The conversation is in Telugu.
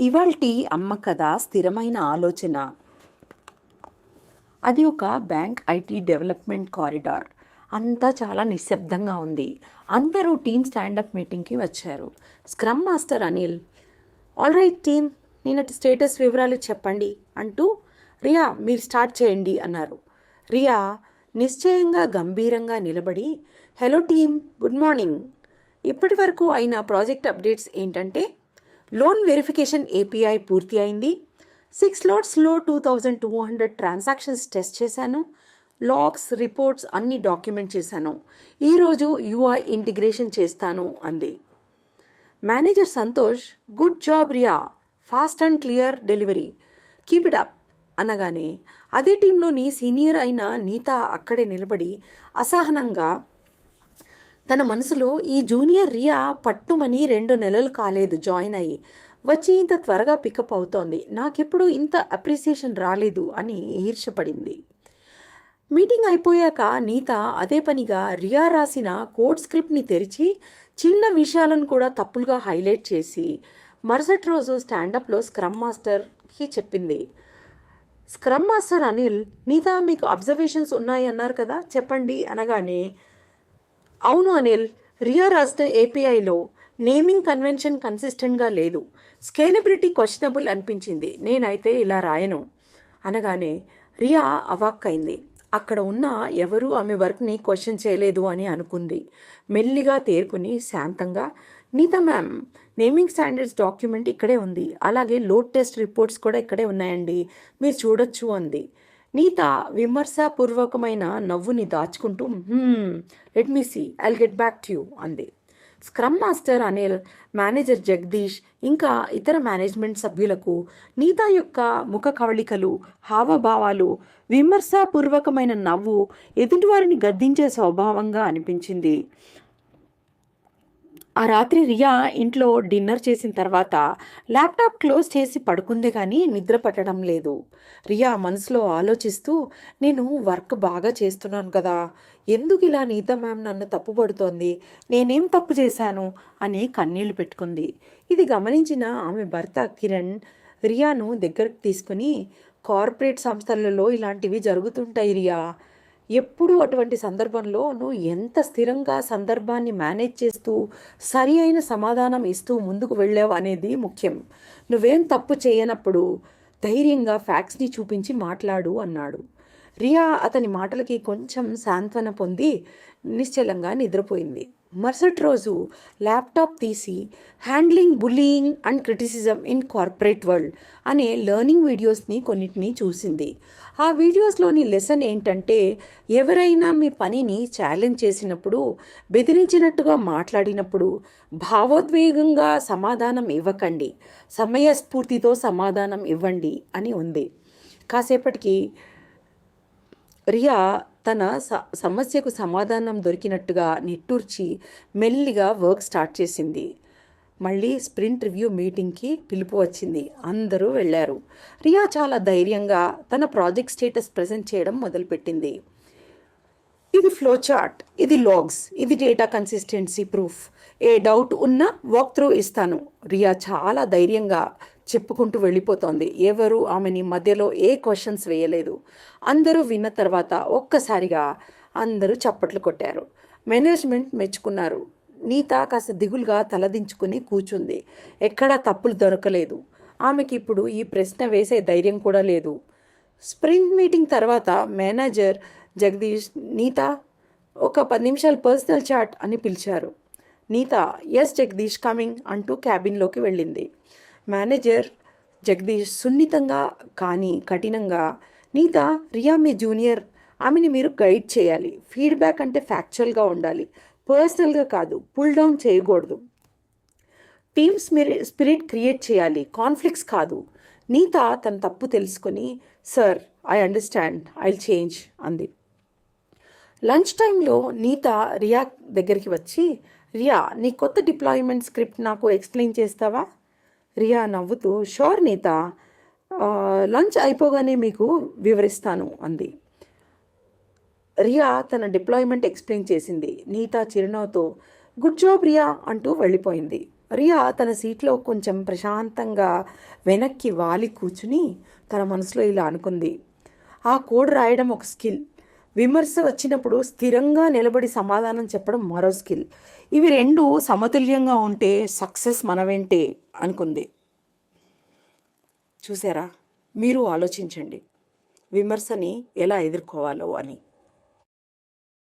ఇవాల్టి అమ్మ కథ స్థిరమైన ఆలోచన. అది ఒక బ్యాంక్ ఐటీ డెవలప్మెంట్ కారిడార్. అంతా చాలా నిశ్శబ్దంగా ఉంది. అందరూ టీమ్ స్టాండప్ మీటింగ్కి వచ్చారు. Scrum master Anil all right team నిన్నటి స్టేటస్ వివరాలు చెప్పండి అంటూ రియా మీరు స్టార్ట్ చేయండి అన్నారు. రియా నిశ్చయంగా గంభీరంగా నిలబడి హలో టీమ్ గుడ్ మార్నింగ్. ఇప్పటి వరకు అయిన ప్రాజెక్ట్ అప్డేట్స్ ఏంటంటే లోన్ వెరిఫికేషన్ ఏపీఐ పూర్తి అయింది. Six లోట్స్లో two thousand two hundred transactions test చేశాను. లాగ్స్ రిపోర్ట్స్ అన్ని డాక్యుమెంట్ చేశాను. ఈరోజు యూఐ ఇంటిగ్రేషన్ చేస్తాను అంది. Manager Santosh good job Riya. Fast and clear delivery keep it up అనగానే అదే టీంలోని సీనియర్ అయిన నీత అక్కడే నిలబడి అసహనంగా తన మనసులో ఈ జూనియర్ రియా పట్టుమని రెండు నెలలు కాలేదు జాయిన్ అయ్యి. వచ్చి ఇంత త్వరగా పికప్ అవుతోంది. నాకెప్పుడు ఇంత అప్రిసియేషన్ రాలేదు అని ఈర్షపడింది మీటింగ్ అయిపోయాక నీత అదే పనిగా రియా రాసిన కోడ్ స్క్రిప్ట్ని తెరిచి చిన్న విషయాలను కూడా తప్పులుగా హైలైట్ చేసి మరుసటి రోజు స్టాండప్లో స్క్రమ్ మాస్టర్కి చెప్పింది. స్క్రమ్ మాస్టర్ అనిల్ నీత మీకు అబ్జర్వేషన్స్ ఉన్నాయి అన్నారు కదా చెప్పండి అనగానే అవును అనిల్ రియా రాసిన ఏపీఐలో నేమింగ్ కన్వెన్షన్ కన్సిస్టెంట్గా లేదు. స్కేలబిలిటీ క్వశ్చనబుల్ అనిపించింది. నేనైతే ఇలా రాయను. అనగానే రియా అవాక్కైంది అక్కడ ఉన్న ఎవరూ ఆమె వర్క్ని క్వశ్చన్ చేయలేదు అని అనుకుంది. మెల్లిగా తేరుకుని శాంతంగా Neetha ma'am naming standards document ఇక్కడే ఉంది. అలాగే లోడ్ టెస్ట్ రిపోర్ట్స్ కూడా ఇక్కడే ఉన్నాయండి. మీరు చూడొచ్చు అంది. నీత విమర్శపూర్వకమైన నవ్వుని దాచుకుంటూ let me see I'll get back to you అంది. Scrum master Anil manager Jagadish ఇంకా ఇతర మేనేజ్మెంట్ సభ్యులకు నీత యొక్క ముఖ కవళికలు హావభావాలు విమర్శపూర్వకమైన నవ్వు ఎదుటివారిని గద్దించే స్వభావంగా అనిపించింది. ఆ రాత్రి రియా ఇంట్లో డిన్నర్ చేసిన తర్వాత ల్యాప్టాప్ క్లోజ్ చేసి పడుకుంది కానీ నిద్ర పట్టడం లేదు. రియా మనసులో ఆలోచిస్తూ నేను వర్క్ బాగా చేస్తున్నాను కదా ఎందుకు ఇలా నీత మ్యామ్ నన్ను తప్పుపడుతోంది నేనేం తప్పు చేశాను? అని కన్నీళ్ళు పెట్టుకుంది. ఇది గమనించిన ఆమె భర్త కిరణ్ రియాను దగ్గరకు తీసుకుని కార్పొరేట్ సంస్థలలో ఇలాంటివి జరుగుతుంటాయి రియా. ఎప్పుడు అటువంటి సందర్భంలో నువ్వు ఎంత స్థిరంగా సందర్భాన్ని మేనేజ్ చేస్తూ సరి అయిన సమాధానం ఇస్తూ ముందుకు వెళ్ళావు అనేది ముఖ్యం. నువ్వేం తప్పు చేయనప్పుడు ధైర్యంగా ఫ్యాక్ట్స్ని చూపించి మాట్లాడు అన్నాడు. రియా అతని మాటలకి కొంచెం సాంత్వన పొంది నిశ్చలంగా నిద్రపోయింది. మరుసటి రోజు ల్యాప్టాప్ తీసి handling bullying and criticism in corporate world అనే లెర్నింగ్ వీడియోస్ని కొన్నిటిని చూసింది. ఆ వీడియోస్లోని లెసన్ ఏంటంటే ఎవరైనా మీ పనిని ఛాలెంజ్ చేసినప్పుడు బెదిరించినట్టుగా మాట్లాడినప్పుడు భావోద్వేగంగా సమాధానం ఇవ్వకండి. సమయస్ఫూర్తితో సమాధానం ఇవ్వండి అని ఉంది. కాసేపటికి రియా తన స సమస్యకు సమాధానం దొరికినట్టుగా నిట్టూర్చి మెల్లిగా వర్క్ స్టార్ట్ చేసింది. మళ్ళీ స్ప్రింట్ రివ్యూ మీటింగ్కి పిలుపు వచ్చింది. అందరూ వెళ్ళారు రియా చాలా ధైర్యంగా తన ప్రాజెక్ట్ స్టేటస్ ప్రజెంట్ చేయడం మొదలుపెట్టింది. ఇది ఫ్లో చార్ట్ ఇది లాగ్స్ ఇది డేటా కన్సిస్టెన్సీ ప్రూఫ్. ఏ డౌట్ ఉన్నా వాక్ త్రూ ఇస్తాను. రియా చాలా ధైర్యంగా చెప్పుకుంటూ వెళ్ళిపోతోంది. ఎవరు ఆమెని మధ్యలో ఏ క్వశ్చన్స్ వేయలేదు. అందరూ విన్న తర్వాత ఒక్కసారిగా అందరూ చప్పట్లు కొట్టారు. మేనేజ్మెంట్ మెచ్చుకున్నారు. నీత కాస్త దిగులుగా తలదించుకుని కూర్చుంది ఎక్కడా తప్పులు దొరకలేదు. ఆమెకి ఇప్పుడు ఈ ప్రశ్న వేసే ధైర్యం కూడా లేదు. స్ప్రింట్ మీటింగ్ తర్వాత మేనేజర్ జగదీష్ నీత ఒక పది నిమిషాలు పర్సనల్ చాట్ అని పిలిచారు. నీత ఎస్ జగదీష్ కమింగ్ అంటూ క్యాబిన్లోకి వెళ్ళింది. మేనేజర్ జగదీష్ సున్నితంగా కానీ కఠినంగా నీత రియా మీ జూనియర్ ఆమెని మీరు గైడ్ చేయాలి. ఫీడ్బ్యాక్ అంటే ఫ్యాక్చువల్గా ఉండాలి. పర్సనల్గా కాదు పుల్ డౌన్ చేయకూడదు. టీమ్ స్పిరి స్పిరిట్ క్రియేట్ చేయాలి. కాన్ఫ్లిక్ట్స్ కాదు. నీత తన తప్పు తెలుసుకొని sir I understand I change అంది. లంచ్ టైంలో నీత రియా దగ్గరికి వచ్చి రియా నీ కొత్త డిప్లాయ్మెంట్ స్క్రిప్ట్ నాకు ఎక్స్ప్లెయిన్ చేస్తావా? రియా నవ్వుతూ షోర్ నీత లంచ్ అయిపోగానే మీకు వివరిస్తాను అంది. రియా తన డిప్లాయ్మెంట్ ఎక్స్ప్లెయిన్ చేసింది. నీత చిరునవ్వుతో గుడ్ జాబ్ రియా అంటూ వెళ్ళిపోయింది. రియా తన సీట్లో కొంచెం ప్రశాంతంగా వెనక్కి వాలి కూర్చుని తన మనసులో ఇలా అనుకుంది. ఆ కోడ్ రాయడం ఒక స్కిల్. విమర్శ వచ్చినప్పుడు స్థిరంగా నిలబడి సమాధానం చెప్పడం మరో స్కిల్. ఇవి రెండు సమతుల్యంగా ఉంటే సక్సెస్ మనవేంటే అనుకుంది. చూసారా? మీరు ఆలోచించండి. విమర్శని ఎలా ఎదుర్కోవాలో అని.